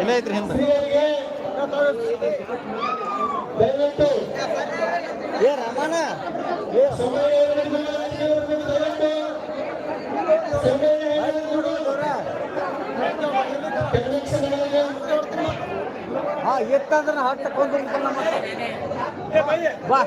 ಇಲ್ಲ ಐತ್ರಿ ಹಿಂದೆ ದಯವಿಟ್ಟು ಏ ರಮಣ. ಹಾ ಎತ್ತಂದ್ರೆ ಹತ್ತು ಕೊಂದು ಬಾ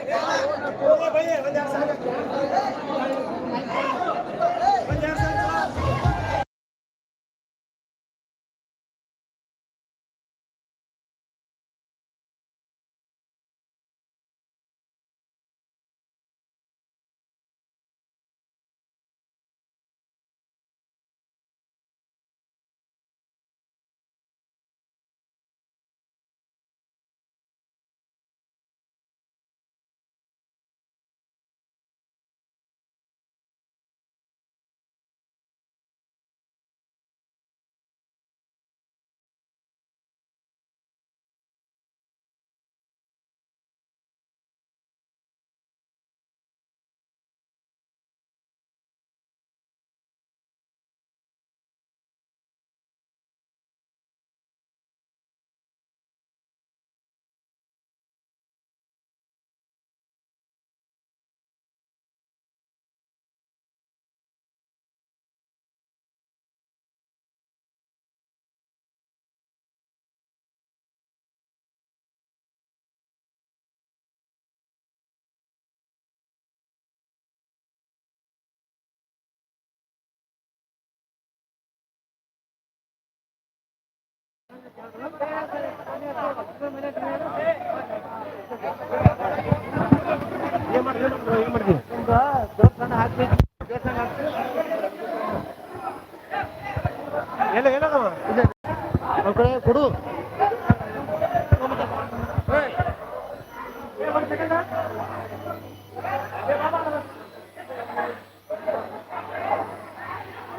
ಕೊಡು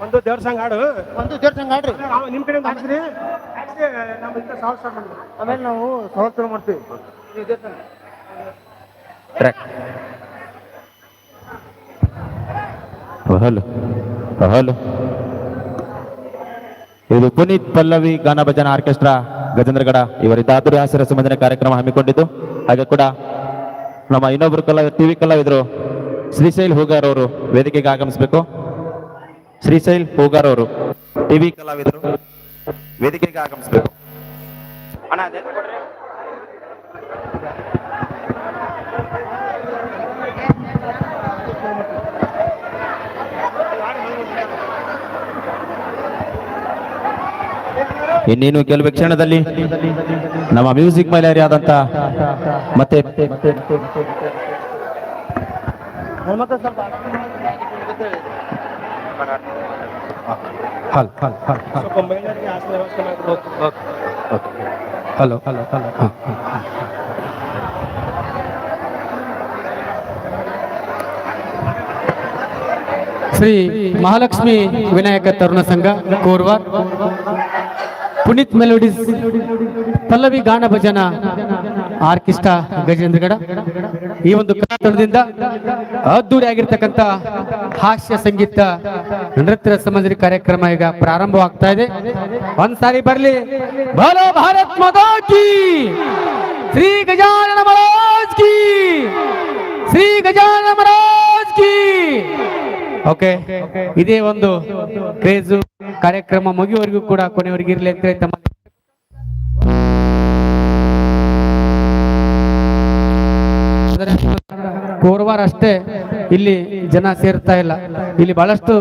ಒಂದು ದೇವ್ರ ಸಂಘ ಹಾಡು. ಒಂದು ದೇವ್ರ ಸಂಘ ಆಡ್ರಿ ನಿಮ್ ಕಡೆಯಿಂದ ಹಾಕ್ಸ್ರಿ ಹಾಕ್ಸಿ ನಮ್ಮ ಇಂಥ ಸಾವು ಸ್ಟಾರ್ಟ್ ಮಾಡಿದ್ವಿ ಆಮೇಲೆ ನಾವು ಸಂವತ್ಸರ ಮಾಡ್ತೀವಿ. Hello hello. ಇದು ಪುನೀತ್ ಪಲ್ಲವಿ ಗಾನ ಭಜನ ಆರ್ಕೆಸ್ಟ್ರಾ ಗಜೇಂದ್ರಗಡ ಇವರಿಂದ ಆತುರಿ ಹಾಸ್ಯ ಸಂಬಂಧನ ಕಾರ್ಯಕ್ರಮ ಹಮ್ಮಿಕೊಂಡಿದ್ದು. ಹಾಗೆ ಕೂಡ ನಮ್ಮ ಇನ್ನೊಬ್ರು ಕಲಾವಿದರು ಟಿವಿ ಕಲಾವಿದರು ಶ್ರೀಶೈಲ್ ಹೂಗಾರ್ ಅವರು ವೇದಿಕೆಗೆ ಆಗಮಿಸಬೇಕು. ಶ್ರೀಶೈಲ್ ಹೂಗಾರ್ ಅವರು ಟಿವಿ ಕಲಾವಿದರು. ವೇದಿಕೆಗೆ ಆಗಮಿಸಬೇಕು ಅಣ್ಣ. ಇನ್ನೇನು ಕೆಲವು ಕ್ಷಣದಲ್ಲಿ? ನಮ್ಮ ಮ್ಯೂಸಿಕ್ ಮೇಲೆ ಆದಂತ ಮತ್ತೆ ಮತ್ತೆ ಸ್ವಲ್ಪ ಹಲ್ ಹಲ್ ಹಲ್ ಸ್ವಲ್ಪ ಮಹಿಳೆಯರಿಗೆ ಆಸನ ವ್ಯವಸ್ಥೆ ಮಾಡಿಕೊಡ್ಬೇಕು hello hello hello Shri Mahalakshmi Vinayaka Taruna Sangha Korwar ಈ ಒಂದು ಕಲಾತಂಡದಿಂದ ಅದ್ದೂರಿ ಆಗಿರ್ತಕ್ಕಂತ ಹಾಸ್ಯ ಸಂಗೀತ, ನೃತ್ಯ ಸಂಬಂಧಿ ಕಾರ್ಯಕ್ರಮ ಈಗ ಪ್ರಾರಂಭವಾಗ್ತಾ ಇದೆ. ಒಂದ್ಸಾರಿ ಬರ್ಲಿ. ಭಲೋ ಭಾರತ್ ಮಾತಾ ಶ್ರೀ ಗಜಾನನ ಮಹಾರಾಜ್ ಕಿ! ಶ್ರೀ ಗಜಾನನ ಮಹಾರಾಜ್ ಕಿ! ಓಕೆ. ಇದೇ ಒಂದು ಕ್ರೇಜು ಕಾರ್ಯಕ್ರಮ ಮುಗಿಯುವವರೆಗೂ ಕೂಡ ಕೊನೆಯವರಿಗೆ ಇರಲಿ ಅಂತ ತಮ್ಮ ಕೋರವಾರ ಅಷ್ಟೇ ಇಲ್ಲಿ ಜನ ಸೇರ್ತಾ ಇಲ್ಲ. ಇಲ್ಲಿ ಬಹಳಷ್ಟು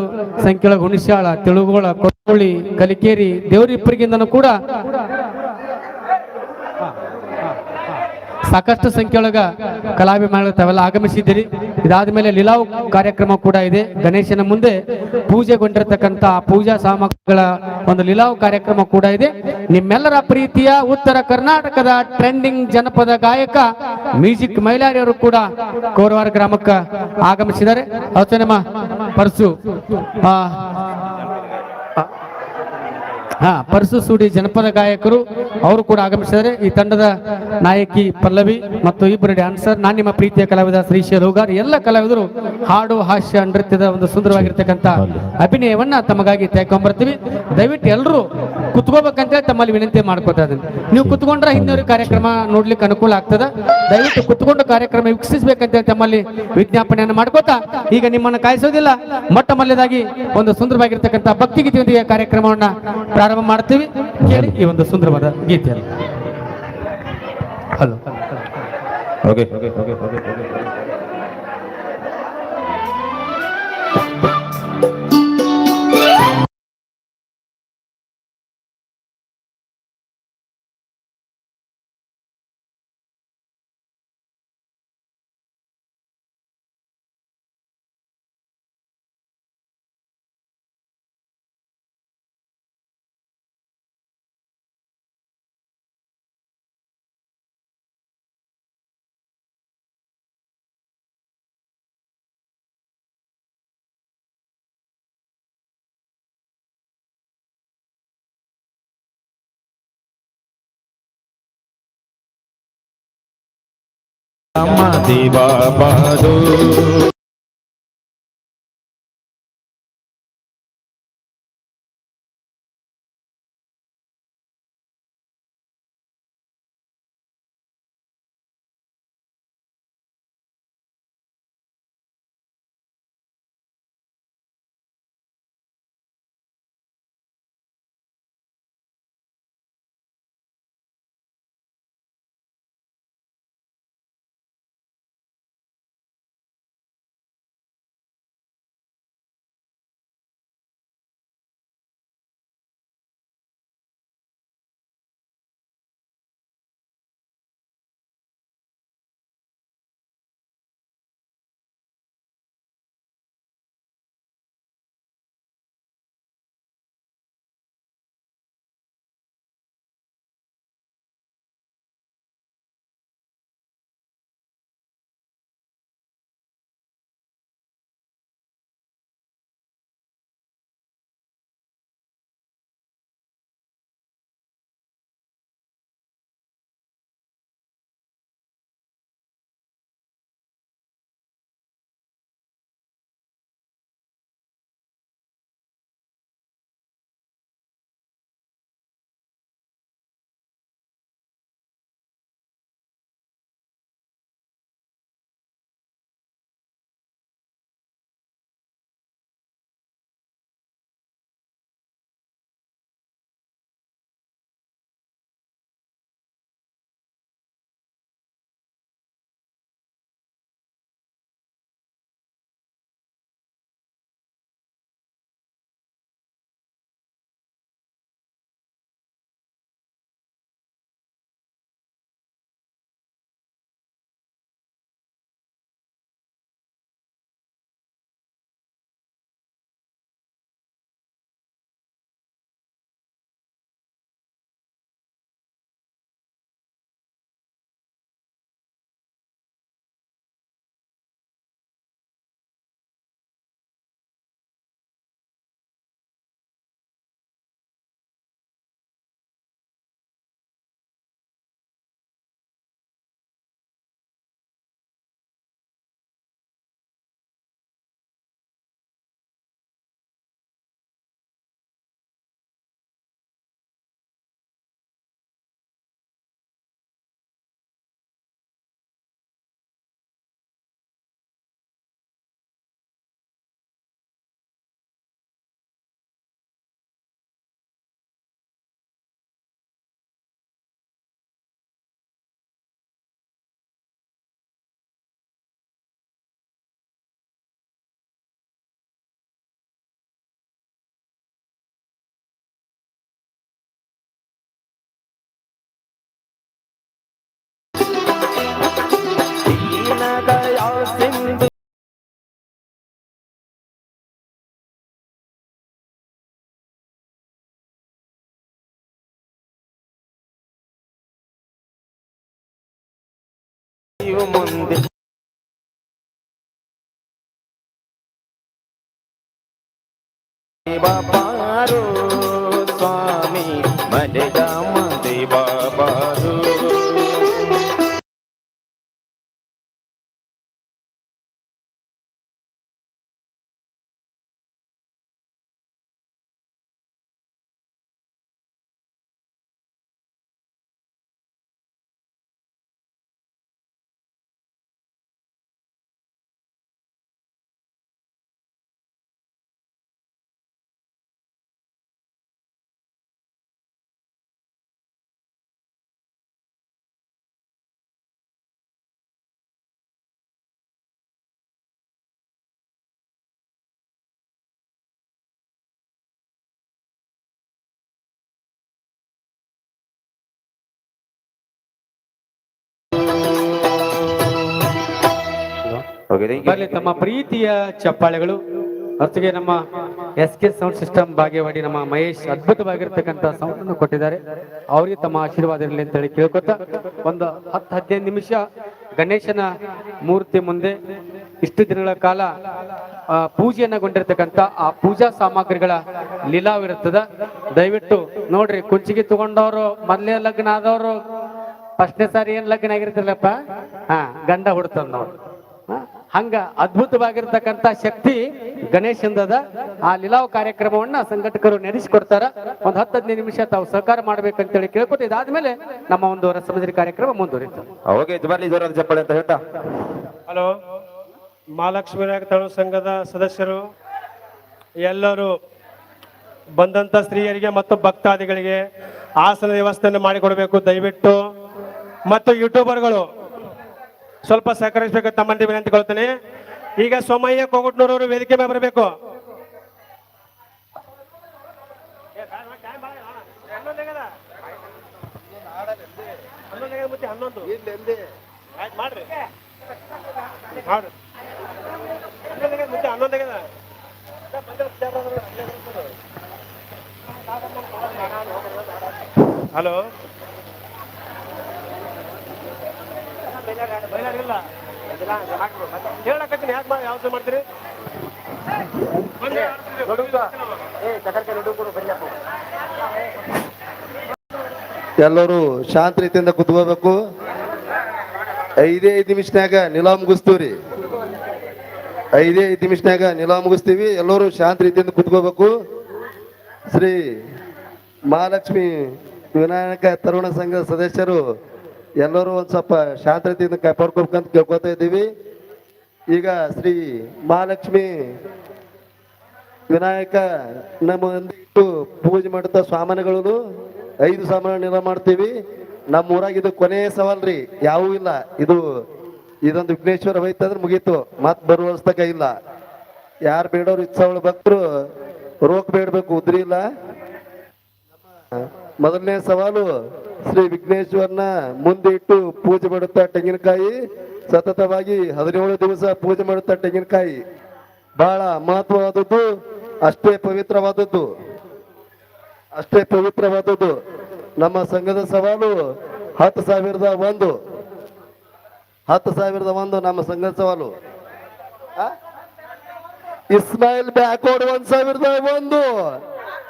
ಸಂಖ್ಯೆಯೊಳಗೆ ಹುಣಸಾಳ ತೆಲುಗುಗಳ ಕೊಪ್ಪಳಿ ಕಲಿಕೇರಿ ದೇವರಿಪ್ಪರಿಗಿಂದನೂ ಕೂಡ ಸಾಕಷ್ಟು ಸಂಖ್ಯೆಯೊಳಗ ಕಲಾಭಿಮಾನಿಗಳು ತಾವೆಲ್ಲ ಆಗಮಿಸಿದ್ದೀರಿ. ಇದಾದ ಮೇಲೆ ಲೀಲಾವ್ ಕಾರ್ಯಕ್ರಮ ಕೂಡ ಇದೆ. ಗಣೇಶನ ಮುಂದೆ ಪೂಜೆಗೊಂಡಿರ್ತಕ್ಕಂಥ ಪೂಜಾ ಸಾಮಗ್ರಿಗಳ ಒಂದು ಲೀಲಾವ್ ಕಾರ್ಯಕ್ರಮ ಕೂಡ ಇದೆ. ನಿಮ್ಮೆಲ್ಲರ ಪ್ರೀತಿಯ ಉತ್ತರ ಕರ್ನಾಟಕದ ಟ್ರೆಂಡಿಂಗ್ ಜನಪದ ಗಾಯಕ ಮ್ಯೂಸಿಕ್ ಮೈಲಾರಿಯವರು ಕೂಡ ಕೋರವಾರ ಗ್ರಾಮಕ್ಕೆ ಆಗಮಿಸಿದ್ದಾರೆ. ಅವತ್ತು ನಮ್ಮ ಪರ್ಸು ಹಾ, ಪರಸು ಸೂಡಿ ಜನಪದ ಗಾಯಕರು, ಅವರು ಕೂಡ ಆಗಮಿಸಿದ್ದಾರೆ. ಈ ತಂಡದ ನಾಯಕಿ ಪಲ್ಲವಿ ಮತ್ತು ಇಬ್ಬರು ಡ್ಯಾನ್ಸರ್ ನಾನು ನಿಮ್ಮ ಪ್ರೀತಿಯ ಕಲಾವಿದ ಶ್ರೀ ಹೋಗಾರ್ ಎಲ್ಲ ಕಲಾವಿದರು ಹಾಡು, ಹಾಸ್ಯ, ನೃತ್ಯದ ಒಂದು ಸುಂದರವಾಗಿರ್ತಕ್ಕಂಥ ಅಭಿನಯವನ್ನ ತಮಗಾಗಿ ತೆಗೊಂಬರ್ತೀವಿ ದಯವಿಟ್ಟು ಎಲ್ಲರೂ ಕುತ್ಕೋಬೇಕಂತೇಳಿ ತಮ್ಮಲ್ಲಿ ವಿನಂತಿ ಮಾಡ್ಕೋತಾ ಇದ್ದೀನಿ. ನೀವು ಕುತ್ಕೊಂಡ್ರೆ ಹಿಂದಿನ ಕಾರ್ಯಕ್ರಮ ನೋಡ್ಲಿಕ್ಕೆ ಅನುಕೂಲ ಆಗ್ತದ. ದಯವಿಟ್ಟು ಕುತ್ಕೊಂಡು ಕಾರ್ಯಕ್ರಮ ವೀಕ್ಷಿಸಬೇಕಂತೇಳಿ ತಮ್ಮಲ್ಲಿ ವಿಜ್ಞಾಪನೆಯನ್ನು ಮಾಡ್ಕೋತಾ, ಈಗ ನಿಮ್ಮನ್ನು ಕಾಯಿಸೋದಿಲ್ಲ. ಮೊಟ್ಟ ಮೊದಲದಾಗಿ ಒಂದು ಸುಂದರವಾಗಿರ್ತಕ್ಕಂಥ ಭಕ್ತಿ ಗೀತೆಯೊಂದಿಗೆ ಕಾರ್ಯಕ್ರಮವನ್ನ ಪ್ರಾರಂಭ ಮಾಡ್ತೀವಿ. ಕೇಳಿ ಈ ಒಂದು ಸುಂದರವಾದ ಗೀತೆಯಲ್ಲಿ. ಹಲೋ. ಓಕೆ ಓಕೆ আমাদের বাবা ಮುಂದೆ ಬಾಬಾರು ಸ್ವಾಮಿ ಮಲೆಗ ಮಂದೆ ಬರಲಿ ತಮ್ಮ ಪ್ರೀತಿಯ ಚಪ್ಪಾಳೆಗಳು ಹೊತ್ತಿಗೆ ನಮ್ಮ S K sound system Bhagyawadi ನಮ್ಮ ಮಹೇಶ್ ಅದ್ಭುತವಾಗಿರ್ತಕ್ಕಂಥ ಸೌಂಡ್ ಅನ್ನು ಕೊಟ್ಟಿದ್ದಾರೆ. ಅವರಿಗೆ ತಮ್ಮ ಆಶೀರ್ವಾದ ಇರಲಿ ಅಂತ ಹೇಳಿ ಕೇಳ್ಕೊತ ಒಂದು ಹತ್ತು ಹದಿನೈದು ನಿಮಿಷ ಗಣೇಶನ ಮೂರ್ತಿ ಮುಂದೆ ಇಷ್ಟು ದಿನಗಳ ಕಾಲ ಪೂಜೆಯನ್ನಗೊಂಡಿರ್ತಕ್ಕಂಥ ಆ ಪೂಜಾ ಸಾಮಗ್ರಿಗಳ ಲೀಲಾವಿರುತ್ತದ. ದಯವಿಟ್ಟು ನೋಡ್ರಿ, ಕುಂಚಿಗೆ ತಗೊಂಡವರು ಮೊದಲೇ ಲಗ್ನ ಆದವರು, ಫಸ್ಟ್ನೇ ಸಾರಿ ಏನ್ ಲಗ್ನ ಆಗಿರ್ತಿರ್ಲಪ್ಪ ಹಾ, ಗಂಡ ಹುಡ್ತದ ನೋಡ್ರಿ? ಹಂಗ ಅದ್ಭುತವಾಗಿರ್ತಕ್ಕಂಥ ಶಕ್ತಿ ಗಣೇಶಂದದ ಆ ಲೀಲಾವ್ ಕಾರ್ಯಕ್ರಮವನ್ನ ಸಂಘಟಕರು ನಡೆಸಿಕೊಡ್ತಾರ ಒಂದ್ ಹತ್ತು ಹದಿನೈದು ನಿಮಿಷ ತಾವು ಸಹಕಾರ ಮಾಡ್ಬೇಕಂತೇಳಿ ಕೇಳ್ಕೊತ ಇದಾದ್ಮೇಲೆ ನಮ್ಮ ಒಂದು ರಸಮಂಜರಿ ಕಾರ್ಯಕ್ರಮ ಮುಂದುವರಿತು. ಹಲೋ ಮಹಾಲಕ್ಷ್ಮಿ ನಾಯಕ ತಳು ಸಂಘದ ಸದಸ್ಯರು ಎಲ್ಲರೂ ಬಂದಂತ ಸ್ತ್ರೀಯರಿಗೆ ಮತ್ತು ಭಕ್ತಾದಿಗಳಿಗೆ ಆಸನ ವ್ಯವಸ್ಥೆಯನ್ನು ಮಾಡಿಕೊಡಬೇಕು. ದಯವಿಟ್ಟು ಮತ್ತು ಯೂಟ್ಯೂಬರ್ಗಳು ಸ್ವಲ್ಪ ಸಹಕರಿಸಬೇಕು ತಮ್ಮಂದಿ ವಿನಂತಿಕೊಳ್ತೇನೆ ಈಗ ಸೋಮಯ್ಯ ಕೋಗುಟ್ನೂರವರು ವೇದಿಕೆ ಮೇಲೆ ಬರಬೇಕು. ಹನ್ನೊಂದು ಮಾಡ್ರಿ ಹನ್ನೊಂದು ಹಲೋ. ಹೇಳಕತ್ತೀನಿ ಯಾಕೆ ಮಾಡ್ತೀರಿ ಎಲ್ಲರೂ ಶಾಂತ ರೀತಿಯಿಂದ ಕುತ್ಕೋಬೇಕು. ಐದೇ ಐದು ನಿಮಿಷನಾಗ ನಿಲಾ ಮುಗಿಸ್ತೀವ್ರಿ. ಐದೇ ಐದು ನಿಮಿಷನಾಗ ನಿಲಾ ಮುಗಿಸ್ತೀವಿ. ಎಲ್ಲರೂ ಶಾಂತ ರೀತಿಯಿಂದ ಕುತ್ಕೋಬೇಕು. ಶ್ರೀ ಮಹಾಲಕ್ಷ್ಮಿ ವಿನಾಯಕ ತರುಣ ಸಂಘದ ಸದಸ್ಯರು ಎಲ್ಲರೂ ಒಂದು ಸ್ವಲ್ಪ ಶಾಂತ ರೀತಿಯಿಂದ ಕಾಪಾಡ್ಕೋಬೇಕಂತ ಕೇಳ್ಕೊತಾ ಇದ್ದೀವಿ. ಈಗ ಶ್ರೀ ಮಹಾಲಕ್ಷ್ಮಿ ವಿನಾಯಕ ನಮ್ಮ ಇಟ್ಟು ಪೂಜೆ ಮಾಡುತ್ತಾ ಸಾಮಾನುಗಳು ಐದು ಸಾಮಾನು ನಿರ್ಮಾಣ ಮಾಡ್ತೀವಿ. ನಮ್ಮ ಊರಾಗ ಇದು ಕೊನೆಯ ಸವಾಲ್ ರೀ ಯಾವೂ ಇಲ್ಲ. ಇದು, ಇದೊಂದು ವಿಘ್ನೇಶ್ವರ ಹೋಯ್ತಂದ್ರೆ ಮುಗೀತು. ಮತ್ ಬರುವ ವರ್ಷತಕ ಇಲ್ಲ. ಯಾರು ಬೇಡವ್ರು ಇಚ್ಛಾವಳ ಭಕ್ತರು, ರೋಕ್ ಬೇಡಬೇಕು, ಉದ್ರಿ ಇಲ್ಲ. ಮೊದಲನೇ ಸವಾಲು ಶ್ರೀ ವಿಘ್ನೇಶ್ವರನ ಮುಂದೆ ಇಟ್ಟು ಪೂಜೆ ಮಾಡುತ್ತಾ ತೆಂಗಿನಕಾಯಿ. ಸತತವಾಗಿ ಹದಿನೇಳು ದಿವಸ ಪೂಜೆ ಮಾಡುತ್ತಾ ತೆಂಗಿನಕಾಯಿ. ಬಹಳ ಮಹತ್ವವಾದದ್ದು, ಅಷ್ಟೇ ಪವಿತ್ರವಾದದ್ದು. ಅಷ್ಟೇ ಪವಿತ್ರವಾದದ್ದು. ನಮ್ಮ ಸಂಘದ ಸವಾಲು ಹತ್ತು ಸಾವಿರದ ಒಂದು. ಹತ್ತು ಸಾವಿರದ ಒಂದು ನಮ್ಮ ಸಂಘದ ಸವಾಲು? ಇಸ್ಮಾಯಿಲ್ ಬ್ಯಾಕೋಡ್ ಒಂದ್ ಸಾವಿರದ ಒಂದು.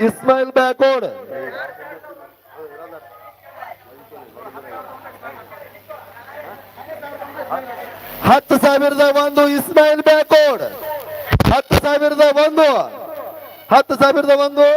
ಇಸ್ಮಾಯಿಲ್ ಬ್ಯಾಕೋಡ್ ಹತ್ತು ಸಾವಿರದ ಒಂದು ಇಸ್ಮಾಯಿಲ್ ಬ್ಯಾಕೋಡ್. ಹತ್ತು ಸಾವಿರದ ಒಂದು. ಹತ್ತು ಸಾವಿರದ ಒಂದು.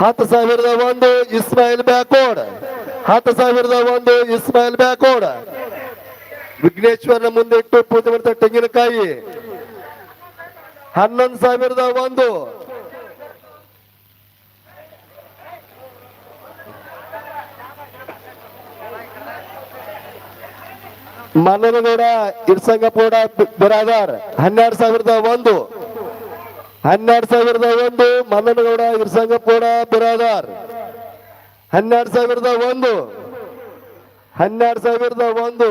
ಹತ್ತು ಸಾವಿರದ ಒಂದು ಇಸ್ಮಾಯಿಲ್ ಬ್ಯಾಕೋಡ್. ಹತ್ತು ಸಾವಿರದ ಒಂದು ಇಸ್ಮಾಯಿಲ್ ಬ್ಯಾಕೋಡ್. ವಿಘ್ನೇಶ್ವರನ ಮುಂದೆ ಇಟ್ಟು ಪೂಜೆ ಮಾಡ್ತಾರೆ ತೆಂಗಿನಕಾಯಿ. ಹನ್ನೊಂದು ಸಾವಿರದ ಒಂದು. ಮನ್ನನಗೌಡ ಇರ್ಸಂಗಪೌಡ ಬಿರಾದಾರ್, ಹನ್ನೆರಡು ಸಾವಿರದ ಒಂದು. ಹನ್ನೆರಡು ಸಾವಿರದ ಒಂದು ಮಲ್ಲನಗೌಡ ಇರ್ಸಂಗಪೌಡ ಬಿರಾದಾರ್. ಹನ್ನೆರಡು ಸಾವಿರದ ಒಂದು, ಹನ್ನೆರಡು ಸಾವಿರದ ಒಂದು,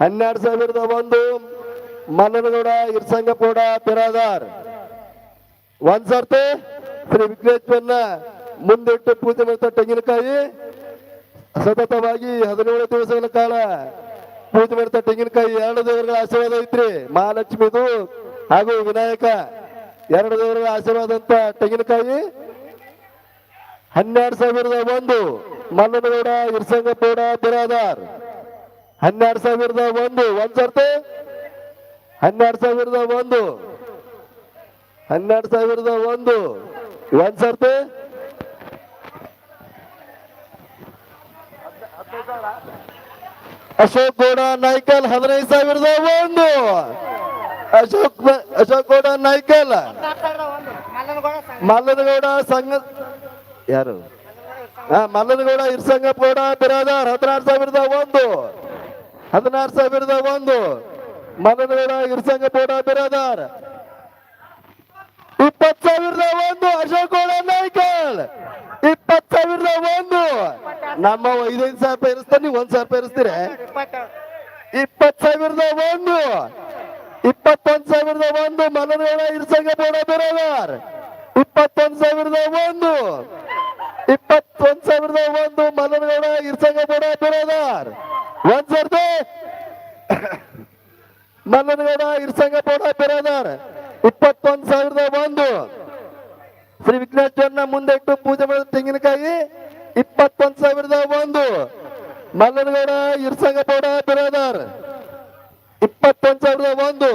ಹನ್ನೆರಡು ಸಾವಿರದ ಒಂದು ಮಲ್ಲನಗೌಡ ಇರ್ಸಂಗಪೌಡ ಬಿರಾದಾರ್. ಒಂದ್ ಸರ್ತಿ ಶ್ರೀ ವಿಘ್ನೇಶ್ವರನ ಮುಂದಿಟ್ಟು ಪೂಜೆ ಮಾಡ್ತಾ ತೆಂಗಿನಕಾಯಿ. ಸತತವಾಗಿ ಹದಿನೇಳು ದಿವಸಗಳ ಕಾಲ ಪೂಜೆ ಮಾಡ್ತಾ ತೆಂಗಿನಕಾಯಿ. ಎರಡು ದೇವರುಗಳ ಆಶೀರ್ವಾದ ಐತ್ರಿ. ಮಹಾಲಕ್ಷ್ಮಿದು ಹಾಗೂ ವಿನಾಯಕ ಎರಡು ದೇವರಿಗೆ ಆಶೀರ್ವಾದಂತ ತೆಂಗಿನಕಾಯಿ. ಹನ್ನೆರಡು ಸಾವಿರದ ಒಂದು ಮಲ್ಲನಗೌಡ ಇರ್ಸಂಗಪೌಡ ಬಿರಾದಾರ್. ಹನ್ನೆರಡು ಸಾವಿರದ ಒಂದು ಒಂದ್ ಸರ್ತಿ ಹನ್ನೆರಡು ಸಾವಿರದ ಒಂದು. ಹನ್ನೆರಡು ಸಾವಿರದ ಒಂದು ಒಂದ್ ಸರ್ತಿ ಅಶೋಕ್ ಗೌಡ, ನಾಯ್ಕಲ್ ಹದಿನೈದು ಸಾವಿರದ ಒಂದು. ಅಶೋಕ್ ಅಶೋಕ್ ಗೌಡ ಅಲ್ಲ? ಮಲ್ಲನಗೌಡ ಸಂಘ ಯಾರು? ಹಾ ಮಲ್ಲನಗೌಡ ಗೌಡ ಬಿರಾದಾರ್, ಹದಿನಾರು ಸಾವಿರದ ಒಂದು. ಹದಿನಾರು ಸಾವಿರದ ಒಂದು. ಮಲ್ಲನಗೌಡ ಗೌಡ ಬಿರಾದಾರ್. ಇಪ್ಪತ್ತು ಸಾವಿರದ ಒಂದು ಅಶೋಕ್ ಗೌಡ ನಾಯ್ಕಲ್ ಇಪ್ಪತ್ತು ಸಾವಿರದ ಒಂದು. ನಮ್ಮ ಐದೈದು ಸಾವಿರ ರೂಪಾಯಿ ಇರಿಸ್ತಾನೆ ನೀವು ಒಂದ್ ಸಾವಿರ ರೂಪಾಯಿ ಇರಿಸ್ತೀರ ಇಪ್ಪತ್ ಸಾವಿರದ ಒಂದು. ಇಪ್ಪತ್ತೊಂದ್ ಸಾವಿರದ ಒಂದು ಮನರೇಣ ಇರ್ಸಂಗ ಬೇಡ ಬಿರಾದಾರ್ ಇಪ್ಪತ್ತೊಂದು ಸಾವಿರದ ಒಂದು ಇಪ್ಪತ್ತೊಂದ್ ಸಾವಿರದ ಒಂದು ಮನರೇಣ ಇರ್ಸಂಗ ಬೇಡ ಬಿರಾದಾರ್ ಒಂದ್ ಸರ್ತಿ ಮಲ್ಲನಗೌಡ ಇರ್ಸಂಗಪೌಡ ಬಿರಾದಾರ್ ಇಪ್ಪತ್ತೊಂದು ಸಾವಿರದ ಒಂದು ಶ್ರೀ ವಿಘ್ನೇಶ್ವರನ ಮುಂದೆ ಇಟ್ಟು ಪೂಜೆ ಮಾಡಿದ ತೆಂಗಿನಕಾಯಿ. ಇಪ್ಪತ್ತೊಂದು ಸಾವಿರದ ಒಂದು ಮಲ್ಲನಗೌಡ ಇರ್ಸಂಗಪೌಡ ಬಿರಾದಾರ್ ಇಪ್ಪತ್ತೊಂದ್ ಸಾವಿರದ ಒಂದು.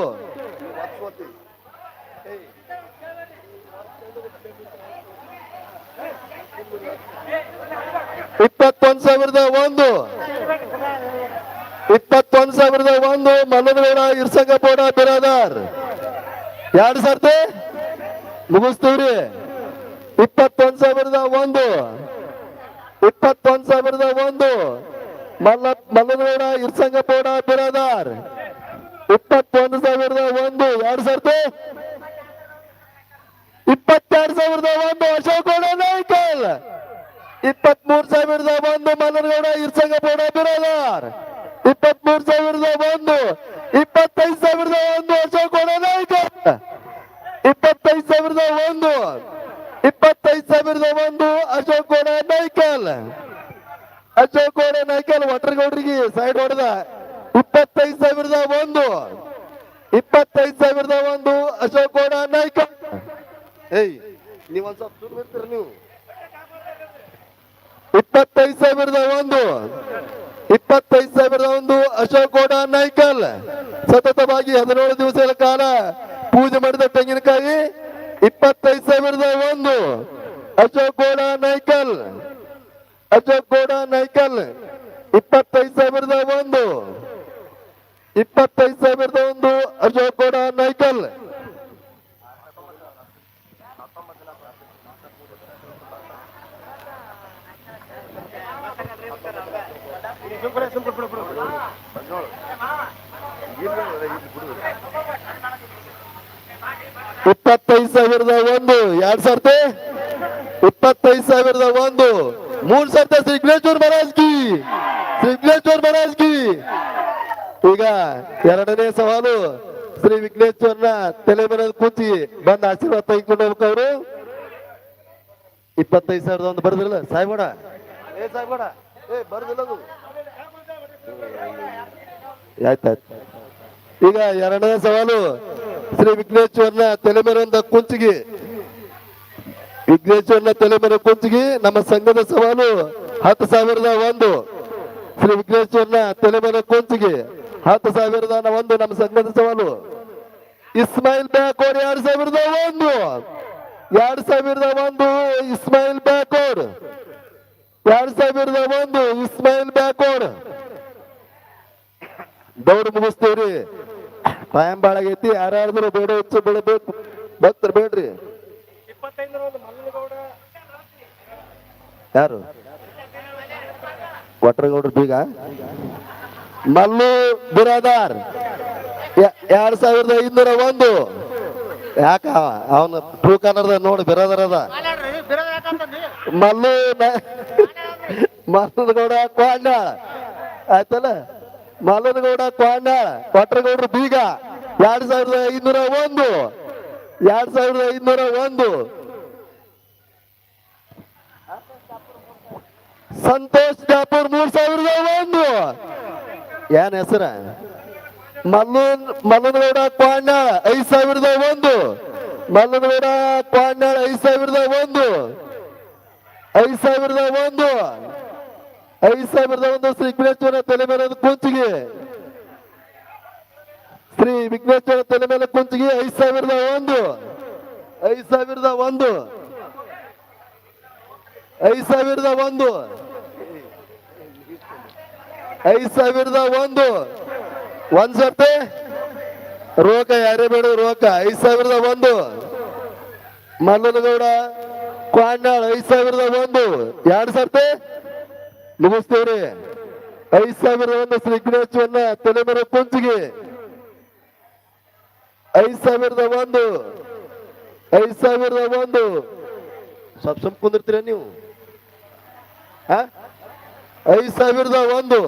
ಇಪ್ಪತ್ತೊಂದ್ ಸಾವಿರದ ಒಂದು. ಇಪ್ಪತ್ತೊಂದು ಸಾವಿರದ ಒಂದು ಮಲ್ಲನಗೌಡ ಇರ್ಸಂಗಪೌಡ ಬಿರಾದಾರ್. ಎರಡು ಸರ್ತಿ? ಮುಗಿಸ್ತೀವ್ರಿ. ಇಪ್ಪತ್ತೊಂದು ಸಾವಿರದ ಒಂದು. ಇಪ್ಪತ್ತೊಂದು ಸಾವಿರದ ಒಂದು ಮಲ್ಲ ಮಲ್ಲದೇವರ ಇರ್ಸಂಗಪೌಡ ಬಿರಾದಾರ್. ಇಪ್ಪತ್ತೊಂದು ಸಾವಿರದ ಒಂದು, ಎರಡ್ ಸಾವಿರದ ಇಪ್ಪತ್ತೆರಡು ಸಾವಿರದ ಒಂದು ಅಶೋಕ್ ಗೌಡ ನಾಯ್ಕಲ್ ಇಪ್ಪತ್ಮೂರ್ ಸಾವಿರದ ಒಂದು ಮಲ್ಲನಗೌಡ ಇರ್ಸಂಗಪೌಡ ಬಿರಾದಾರ್. ಇಪ್ಪತ್ಮೂರ್ ಸಾವಿರದ ಒಂದು, ಇಪ್ಪತ್ತೈದು ಸಾವಿರದ ಒಂದು ಅಶೋಕ್ ಗೌಡ ನಾಯ್ಕಲ್ ಇಪ್ಪತ್ತೈದು ಸಾವಿರದ ಒಂದು, ಇಪ್ಪತ್ತೈದು ಸಾವಿರದ ಒಂದು ಅಶೋಕ್ ಗೌಡ ನಾಯ್ಕಲ್ ಅಶೋಕ್ ಗೌಡ ನಾಯ್ಕಲ್ ಒಟ್ರಗೌಡ್ರಿಗೆ ಸೈಡ್ ಹೊಡೆದ ಇಪ್ಪತ್ತೈದು ಸಾವಿರದ ಒಂದು. ಇಪ್ಪತ್ತೈದು ಸಾವಿರದ ಒಂದು ಅಶೋಕ್ ಗೌಡ ನಾಯ್ಕಲ್ ಏಯ್ ನೀವ್ ಒಂದ್ ಸ್ವಲ್ಪ ದೂರ ಬರ್ತೀರ ನೀವು. ಇಪ್ಪತ್ತೈದು ಸಾವಿರದ ಒಂದು. ಇಪ್ಪತ್ತೈದು ಸಾವಿರದ ಒಂದು ಅಶೋಕ್ ಗೌಡ ನಾಯ್ಕಲ್ ಸತತವಾಗಿ ಹದಿನೇಳು ದಿವಸಗಳ ಕಾಲ ಪೂಜೆ ಮಾಡಿದ ತೆಂಗಿನಕಾಯಿ. ಇಪ್ಪತ್ತೈದು ಸಾವಿರದ ಒಂದು ಅಶೋಕ್ ಗೌಡ ನಾಯ್ಕಲ್ ಅಶೋಕ್ ಗೌಡ ನಾಯ್ಕಲ್ ಇಪ್ಪತ್ತೈದು ಸಾವಿರದ ಒಂದು. ಇಪ್ಪತ್ತೈದು ಸಾವಿರದ ಒಂದು ಅಶೋಕ್ ಗೌಡ ನೈಕಲ್. ಇಪ್ಪತ್ತೈದು ಸಾವಿರದ ಒಂದು, ಎರಡ್ ಸರ್ತಿ. ಇಪ್ಪತ್ತೈದು ಸಾವಿರದ ಒಂದು, ಮೂರ್ ಸರ್ತೆ ಸಿಗ್ನೇಚರ್ ಮರಾಜ್ಗಿ ಸಿಗ್ನೇಚರ್ ಕಿ. ಈಗ ಎರಡನೇ ಸವಾಲು ಶ್ರೀ ವಿಘ್ನೇಶ್ವರನ ತಲೆ ಮೇಲೆ ಕೂತಿ ಬಂದ ಆಶೀರ್ವಾದ ತೆಗೆದುಕೊಂಡು ಹೋಗ್ಬೇಕು ಅವರು. ಇಪ್ಪತ್ತೈದು ಸಾವಿರದ ಒಂದು ಬರ್ದಿಲ್ಲ ಸಾಯ್ಬೇಡ ಆಯ್ತಾಯ್ತು. ಈಗ ಎರಡನೇ ಸವಾಲು ಶ್ರೀ ವಿಘ್ನೇಶ್ವರನ ತಲೆ ಮೇಲೆ ಒಂದು ಕುಂಚಿಗೆ ವಿಘ್ನೇಶ್ವರನ ತಲೆ ಮೇಲೆ ಕುಂಚಿಗೆ ನಮ್ಮ ಸಂಘದ ಸವಾಲು ಹತ್ತು ಸಾವಿರದ ಒಂದು. ಶ್ರೀ ವಿಘ್ನೇಶ್ವರನ ತಲೆ ಮೇಲೆ ಕುಂಚಿಗೆ ಹತ್ತು ಸಾವಿರದ ಒಂದು ನಮ್ಮ ಸಂಘದ ಸವಾಲು. ಇಸ್ಮಾಯಿಲ್ ಬ್ಯಾಕೋರ್ ಎರಡು ಸಾವಿರದ ಒಂದು. ಎರಡು ಸಾವಿರದ ಒಂದು ಇಸ್ಮಾಯಿಲ್ ಬ್ಯಾಕೋರ್. ಎರಡ್ ಸಾವಿರದ ಒಂದು ಇಸ್ಮಾಯಿಲ್ ಬ್ಯಾಕೋರ್. ದೌಡ್ ಮುಗಿಸ್ತೀವ್ರಿ. ಟೈಮ್ ಬಾಳಾಗೈತಿ ಯಾರ್ಯಾರ್ದ್ರು ಬೇಡ ಹೆಚ್ಚು ಬೆಳಬೇಕು. ಭಕ್ತರು ಬೇಡ್ರಿ. ಯಾರು? ವಟ್ರಗೌಡ್ರು ಬೀಗ? ಮಲ್ಲು ಬುರಾದಾರ್. ಎರಡ್ ಸಾವಿರದ ಐನೂರ ಒಂದು. ಯಾಕ ಅವನ ಟ್ರೂ ಕನ್ನಡದ ನೋಡಿ, ಬಿರಾದರ್ ಅದ. ಮಲ್ಲು ಮಲ್ಲನಗೌಡ ಕ್ವಾಂಡಾಳ ಆಯ್ತಲ್ಲ? ಮಲ್ಲನಗೌಡ ಕ್ವಾಂಡಾಳ ಕೊಟ್ರಗೌಡ್ರು ಬೀಗ. ಎರಡ್ ಸಾವಿರದ ಐನೂರ ಒಂದು. ಎರಡ್ ಸಾವಿರದ ಐನೂರ ಒಂದು. ಸಂತೋಷ್ ಜಾಪುರ್ ಮೂರ್ ಸಾವಿರದ ಒಂದು. ಏನ್ ಹೆಸರ? ಮಲ್ಲೂನ್ ಮಲ್ಲನಗೌಡ ಕ್ವಾಂಡಾಳ ಐದ್ ಸಾವಿರದ ಒಂದು. ಮಲ್ಲನಗೌಡ ಕ್ವಾಂಡಾಳ ಐದ್ ಸಾವಿರದ ಒಂದು. ಐದ್ ಸಾವಿರದ ಒಂದು. ಐದ್ ಸಾವಿರದ ಒಂದು ಶ್ರೀ ವಿಘ್ನೇಶ್ವರ ತಲೆ ಮೇಲೆ ಕುಂಚಿಗೆ. ಶ್ರೀ ವಿಘ್ನೇಶ್ವರ ತಲೆ ಮೇಲೆ ಕುಂಚಿಗೆ ಐದ್ ಸಾವಿರದ ಒಂದು. ಐದ್ ಸಾವಿರದ ಒಂದು. ಐದ್ ಸಾವಿರದ ಒಂದು. ಐದ್ ಸಾವಿರದ ಒಂದು. ಒಂದ್ ಸರ್ತಿ. ರೋಕ ಯಾರೇ ಬೇಡ ರೋಕ. ಐದ್ ಸಾವಿರದ ಒಂದು. ಮಲ್ಲನಗೌಡ ಕ್ವಾಂಡಾಳ್ ಐದ್ ಸಾವಿರದ ಒಂದು. ಎರಡ್ ಸರ್ತಿ. ಮುಗಿಸ್ತೇವ್ರಿ. ಐದ್ ಸಾವಿರದ ಒಂದು ಶ್ರೀ ಗಣೇಶವನ್ನ ತಲೆ ಮೇಲೆ ಕುಂಚಿಗೆ. ಐದ್ ಸಾವಿರದ ಒಂದು. ಐದ್ ಸಾವಿರದ ಒಂದು. ಸ್ವಲ್ಪ ಸ್ವಲ್ಪ ಕುಂದಿರ್ತೀರ ನೀವು? ಆ? ಐದ್ ಸಾವಿರದ ಒಂದು.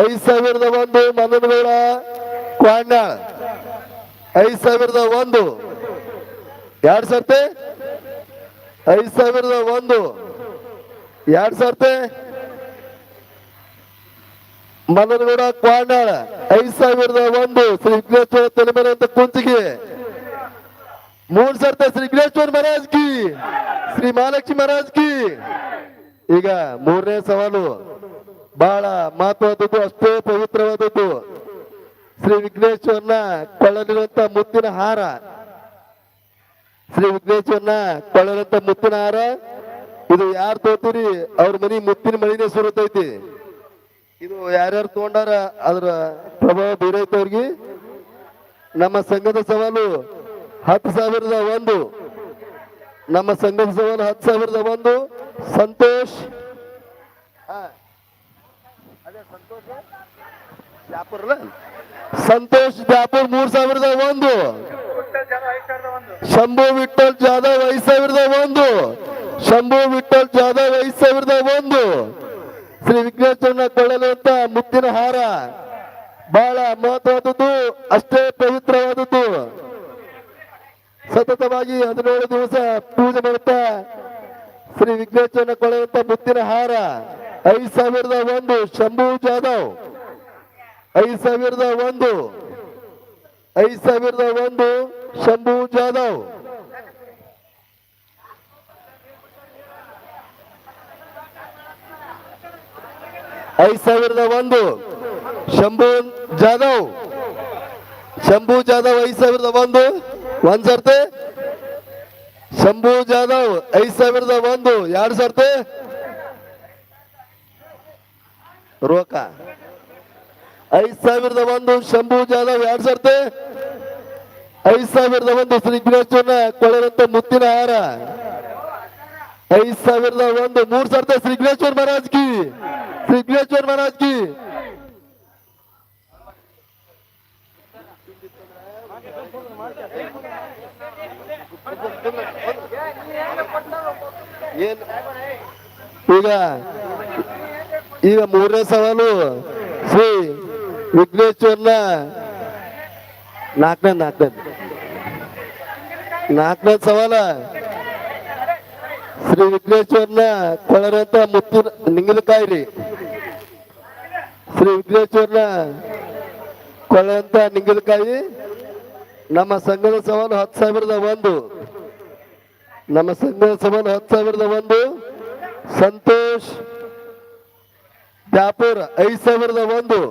ಐದ್ ಸಾವಿರದ ಒಂದು ಮಲ್ಲನಗೌಡ ಕ್ವಾಂಡಾಳ್ ಐದ್ ಸಾವಿರದ ಒಂದು. ಎರಡ್ ಸರ್ತೆ. ಐದ್ ಸಾವಿರದ ಒಂದು. ಎರಡ್ ಸರ್ತೆ. ಮಲ್ಲನಗೌಡ ಕ್ವಾಂಡಾಳ ಐದ್ ಸಾವಿರದ ಒಂದು ಶ್ರೀ ವಿಘ್ನೇಶ್ವರ ತಲೆಮೇಲೆ ಅಂತ ಕುಂಚಿಗೆ ಮೂರ್ ಸರ್ತೆ ಶ್ರೀ ವಿಘ್ನೇಶ್ವರ ಮಹಾರಾಜ್ ಕಿ. ಶ್ರೀ ಮಹಾಲಕ್ಷ್ಮಿ ಮಹಾರಾಜ್ ಕಿ. ಈಗ ಮೂರನೇ ಸವಾಲು ಬಹಳ ಮಹತ್ವವಾದದ್ದು, ಅಷ್ಟೇ ಪವಿತ್ರವಾದದ್ದು. ಶ್ರೀ ವಿಘ್ನೇಶ್ವರನ ಕೊಳ್ಳಲಿರುವಂತ ಮುತ್ತಿನ ಹಾರ. ಶ್ರೀ ವಿಘ್ನೇಶ್ವರನ ಕೊಳ್ಳಲಿರುವಂತ ಮುತ್ತಿನ ಹಾರ, ಇದು ಯಾರು ತೋತೀರಿ ಅವ್ರ ಮನಿ ಮುತ್ತಿನ ಮಳಿನೇ ಸುರತೈತಿ. ಇದು ಯಾರ್ಯಾರು ತಗೊಂಡಾರ? ಅದ್ರ ಪ್ರಭಾವ ಬೀರೈತೆ ಅವ್ರಿಗೆ. ನಮ್ಮ ಸಂಘದ ಸವಾಲು ಹತ್ತು ಸಾವಿರದ ಒಂದು. ನಮ್ಮ ಸಂಘದ ಸವಾಲು ಹತ್ತು ಸಾವಿರದ ಒಂದು. ಸಂತೋಷ್. ಸಂತೋಷ. ಜಾಪುರ್ ಮೂರ್ ಸಾವಿರದ ಒಂದು. ಶಂಭು ವಿಠಲ್ ಜಾಧವ್ ಐದು ಸಾವಿರದ ಒಂದು. ಶಂಭು ವಿಠಲ್ ಜಾಧವ್ ಐದು ಸಾವಿರದ ಒಂದು. ಶ್ರೀ ವಿಘ್ನೇಶ್ವರನ ಕೊಳ್ಳಲುವಂತ ಮುತ್ತಿನ ಹಾರ. ಬಹಳ ಮಹತ್ವವಾದದ್ದು ಅಷ್ಟೇ ಪವಿತ್ರವಾದದ್ದು. ಸತತವಾಗಿ ಹದಿನೇಳು ದಿವಸ ಪೂಜೆ ಮಾಡುತ್ತಾ ಶ್ರೀ ವಿಘ್ನೇಶ್ವರನ ಕೊಳ್ಳುವಂತ ಮುತ್ತಿನ ಹಾರ. ಐದ್ ಸಾವಿರದ ಒಂದು, ಶಂಭು ಜಾಧವ್. ಐದ್ ಸಾವಿರದ ಒಂದು, ಐದ್ ಸಾವಿರದ ಒಂದು, ಶಂಭು ಜಾಧವ್. ಐದ್ ಸಾವಿರದ ಒಂದು, ಶಂಭು ಜಾಧವ್. ಶಂಭು ಜಾಧವ್, ಐದ್ ಸಾವಿರದ ಒಂದು, ಒಂದ್ ಸರ್ತಿ. ಶಂಭು ಜಾಧವ್, ಐದ್ ಸಾವಿರದ ಒಂದು, ಎರಡು ಸರ್ತಿ. ರೋಕ ಐದ್ ಸಾವಿರದ ಒಂದು, ಶಂಭು ಜಾಧವ್, ಎರಡ್ ಸರ್ತಿ. ಐದ್ ಸಾವಿರದ ಒಂದು, ಶ್ರೀ ಗಣೇಶನ ಕೊಳೆರಂತ ಮುತ್ತಿನ ಹಾರ. ಐದ್ ಸಾವಿರದ ಒಂದು, ಮೂರ್ ಸರ್ತಿ ಶ್ರೀ ಗಣೇಶ್ವರ ಮಹಾರಾಜ್ ಕಿ. ಶ್ರೀ ಗಣೇಶ್ವರ ಮಹಾರಾಜ್ ಕಿ. ಏನ್? ಈಗ ಈಗ ಮೂರನೇ ಸವಾಲು ಶ್ರೀ ವಿಘ್ನೇಶ್ವರನ ನಾಲ್ಕನೇ ನಾಲ್ಕನೇ. ನಾಲ್ಕನೇ ಸವಾಲ ಶ್ರೀ ವಿಘ್ನೇಶ್ವರನ ಕೊಳರಂತ ಮುತ್ತಿನ ನಿಂಗಲಕಾಯಿ ರೀ. ಶ್ರೀ ವಿಘ್ನೇಶ್ವರನ ಕೊಳರಂತ ನಿಂಗಲಕಾಯಿ ನಮ್ಮ ಸಂಘದ ಸವಾಲು ಹತ್ತು ಸಾವಿರದ ಒಂದು. ನಮ್ಮ ಸಂಘ ಸಮಾನ ಹತ್ತು ಸಾವಿರದ ಒಂದು, ಸಂತೋಷ್ ಜಾಪುರ್ ಐದು ಸಾವಿರದ ಒಂದು.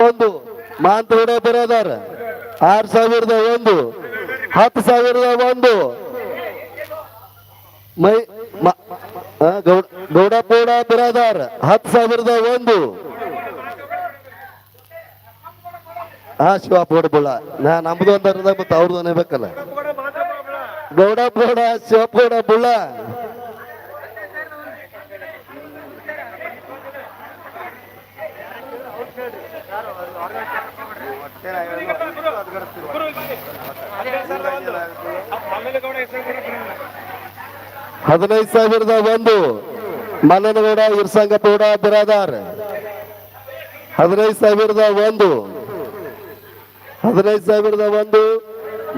ಒಂದು ಮಾಂತಗೌಡ ಬಿರಾದಾರ್ ಆರು ಸಾವಿರದ ಒಂದು, ಹತ್ತು ಸಾವಿರದ ಒಂದು. ಮೈ ಗೌಡ- ಗೌಡಪೋಡ ಬಿರಾದಾರ್ ಹತ್ತು ಸಾವಿರದ ಒಂದು. ಹಾ ಶಿವ ಬುಳ ನಾ ನಮ್ದು ಅಂದಾರದ ಮತ್ತೆ ಅವ್ರದ್ದು ಅನ್ನಬೇಕಲ್ಲ ಶಿವ ಶಿವಪೋಡ ಬುಳ್ಳ ಹದಿನೈದು ಸಾವಿರದ ಒಂದು. ಮಲ್ಲನಗೌಡ ಇರ್ಸಂಗಪೌಡ ಬಿರಾದಾರ್. ಹದಿನೈದು ಸಾವಿರದ ಒಂದು. ಹದಿನೈದು ಸಾವಿರದ ಒಂದು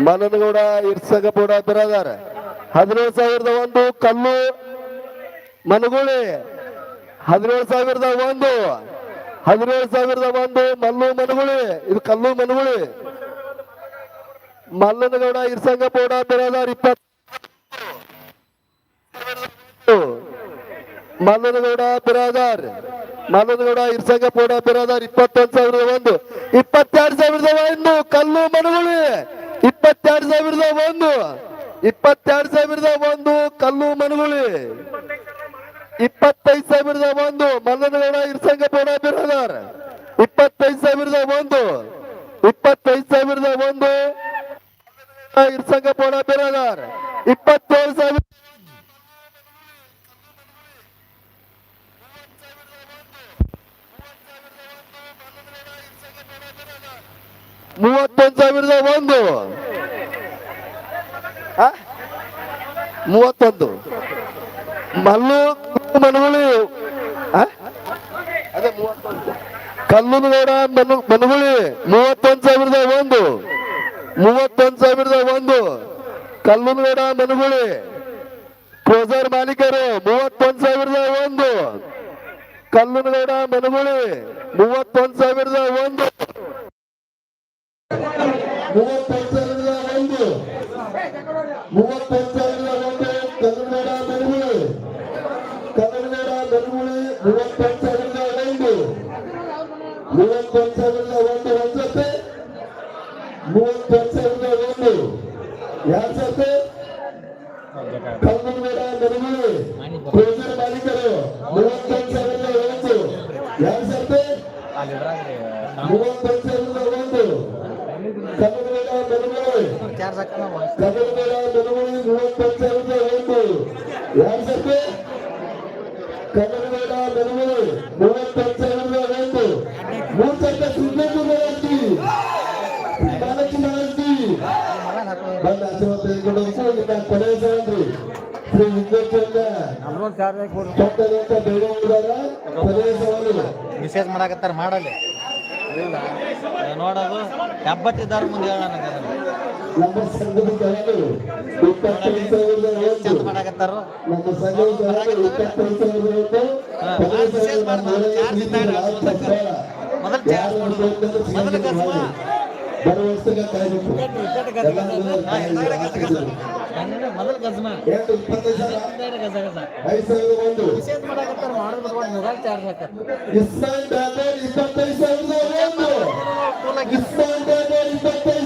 ಮನನಗೌಡ ಇರ್ಸಂಗಪೌಡ ಬಿರಾದಾರ ಹದಿನೇಳು ಸಾವಿರದ ಒಂದು ಕಲ್ಲು ಮನಗುಳಿ. ಹದಿನೇಳು ಸಾವಿರದ ಒಂದು, ಹದಿನೇಳು ಸಾವಿರದ ಒಂದು ಮಲ್ಲು ಮನಗುಳಿ. ಇದು ಕಲ್ಲು ಮನಗುಳಿ. ಮಲ್ಲನಗೌಡ ಇರ್ಸಂಗಪೌಡ ಬಿರಾದಾರ್ ಇಪ್ಪತ್ತು ಮಲ್ಲನಗೌಡ ಬಿರಾದಾರ್. ಮಲ್ಲನಗೌಡ ಇರ್ಸಂಗಪೌಡ ಬಿರಾದಾರ್, ಇಪ್ಪತ್ತೊಂದು ಸಾವಿರದ ಒಂದು. ಇಪ್ಪತ್ತೆರಡು ಸಾವಿರದ ಒಂದು, ಕಲ್ಲು ಮನಗುಳಿ. ಇಪ್ಪತ್ತೆರಡು ಸಾವಿರದ ಒಂದು. ಇಪ್ಪತ್ತೆರಡು ಸಾವಿರದ ಒಂದು, ಕಲ್ಲು ಮನಗುಳಿ. ಇಪ್ಪತ್ತೈದು ಸಾವಿರದ ಒಂದು, ಮಲ್ಲನಗೌಡ ಇರ್ಸಂಗಪೌಡ ಬಿರಾದಾರ್. ಇಪ್ಪತ್ತೈದು ಸಾವಿರದ ಒಂದು. ಇಪ್ಪತ್ತೈದು ಸಾವಿರದ ಒಂದು ಇರ್ಸಂಗಪೌಡ ಬಿರಾದಾರ್. ಇಪ್ಪತ್ತೇಳು ಸಾವಿರ ಮೂವತ್ತೊಂದು ಸಾವಿರದ ಒಂದು? ಮೂವತ್ತೊಂದು. ಮಲ್ಲು, ಮನಗುಳಿ. ಕಲ್ಲುನಗೌಡ, ಮನು, ಮನಗುಳಿ, ಮೂವತ್ತೊಂದು ಸಾವಿರದ ಒಂದು. ಮೂವತ್ತೊಂದು ಸಾವಿರದ ಒಂದು. ಕಲ್ಲುನಗೌಡ, ಮನಗುಳಿ. ಕ್ರೋಸರ್ ಮಾಲೀಕರು, ಮೂವತ್ತೊಂದು ಸಾವಿರದ ಒಂದು. ಕಲ್ಲುನಗೌಡ, ಮನಗುಳಿ, ಮೂವತ್ತೊಂದು ಸಾವಿರದ ಒಂದು. ಮೂವತ್ತೊಂದು ಸಾವಿರದ ಒಂದು ಮೂವತ್ತೊಂದು ಸಾವಿರದ ಒಂದು ಕನ್ನಡ ಮೆರುಗುಳಿ ಕನ್ನಡ ಮೆರುಗುಳಿ ಮೂವತ್ತೊಂದು ಸಾವಿರದ ಒಂದು ಮೂವತ್ತೊಂದು ಸಾವಿರದ ಒಂದು ಒಂದ್ಸತ್ತೆ ಮೂವತ್ತೊಂದು ಸಾವಿರದ ಒಂದು ಯಾರು ಸತ್ತೆ ಕನ್ನಡ ಮೆರುಗುಳಿ ಕ್ರೋಸರ್ ಮಾಲೀಕರು ಮೂವತ್ತೊಂದು ಸಾವಿರದ ಒಂದು ಯಾರು ಸತ್ತೆ ಮೂವತ್ತೊಂದು ಸಾವಿರದ ಒಂದು ಕನ್ನಡ ಮೆರುಗುಳಿ ಕನ್ನಡ ಮೆರುಗುಳಿ ಮೂವತ್ತೊಂದು ಸಾವಿರದ ಒಂದು ಯಾರು ಸತ್ತೆ ಕನ್ನಡ ಮೆರುಗುಳಿ ಮೂವತ್ತೊಂದು ಸಾವಿರದ ಒಂದು ಮೂರು ಸತ್ತ ಸುಂದರ ಮಹಾರಾಜಿ ಬಾಲಕಿ ಮಹಾರಾಜಿ ಬಂದ ಆಶೀರ್ವಾದ ತೆಗೆದುಕೊಂಡು ಮೆಸೇಜ್ ಮಾಡಕತ್ತಾರ, ಮಾಡಲಿ. ಇಲ್ಲ ನೋಡೋದು. ಹೆಬ್ಬಟ್ಟಿದ್ದಾರೆ ಮುಂದೆ ಹೇಳ ನನಗೆ. ನಮ್ಮ ಸಂಘದ ಜನರು ಇಪ್ಪತ್ತೈದು ಸಾವಿರದ ಒಂದು. ನಮ್ಮ ಸಂಘದ ಜನರು ಇಪ್ಪತ್ತೈದು ಸಾವಿರದ ಒಂದು. ಭರವಸೆಗೆ ಕಾಯ್ಬೇಕು ಮೊದಲು ಇಪ್ಪತ್ತೈದು